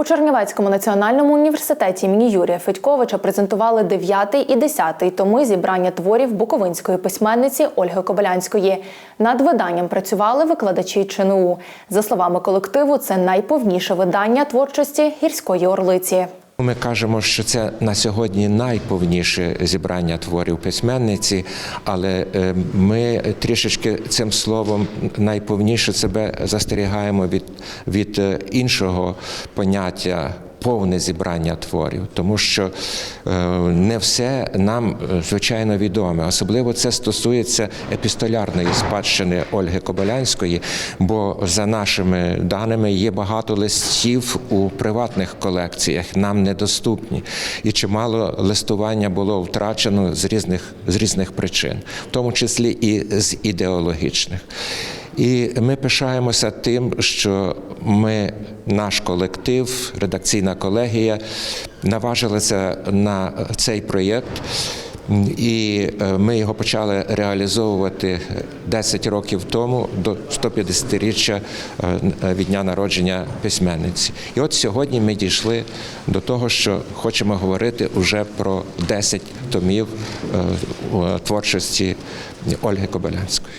У Чернівецькому національному університеті імені Юрія Федьковича презентували 9 і 10 томи зібрання творів буковинської письменниці Ольги Кобилянської. Над виданням працювали викладачі ЧНУ. За словами колективу, це найповніше видання творчості гірської орлиці. Ми кажемо, що це на сьогодні найповніше зібрання творів письменниці, але е, ми трішечки цим словом найповніше себе застерігаємо від, від е, іншого поняття. Повне зібрання творів, тому що е, не все нам е, звичайно відоме. Особливо це стосується епістолярної спадщини Ольги Кобилянської, бо за нашими даними є багато листів у приватних колекціях, нам недоступні, і чимало листування було втрачено з різних з різних причин, в тому числі і з ідеологічних. І ми пишаємося тим, що ми, наш колектив, редакційна колегія, наважилися на цей проєкт. І е, ми його почали реалізовувати 10 років тому до 150-річчя е, від дня народження письменниці. І от сьогодні ми дійшли до того, що хочемо говорити вже про 10 томів е, творчості Ольги Кобилянської.